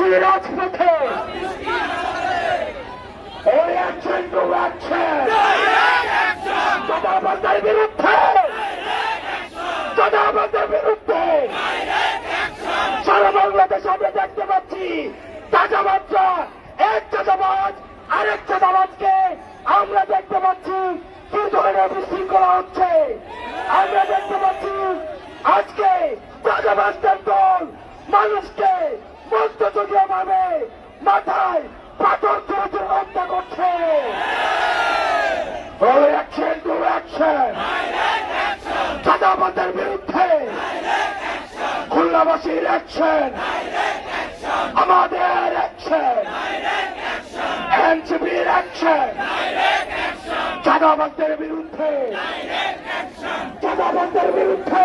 রাজপথে। ওই action to action চাঁদাবাজদের বিরুদ্ধে। চাঁদাবাজদের বিরুদ্ধে। সারা বাংলাদেশ আমরা দেখতে পাচ্ছি। চাঁদাবাজরা এক চাঁদাবাজ আরেক চাঁদাবাজকে আমরা দেখতে পাচ্ছি। কি ধরনের বিশৃঙ্খলা হচ্ছে? আমরা দেখতে পাচ্ছি আজকে চাঁদাবাজদের দল মানুষকে মাথায় পাথর তুলে হত্যা করছে। অ্যাকশন টু অ্যাকশন চাঁদাবাজের বিরুদ্ধে খুলনাবাসীর অ্যাকশন আমাদের অ্যাকশন এনসিপির অ্যাকশন চাঁদাবাজদের বিরুদ্ধে। চাঁদাবাজদের বিরুদ্ধে।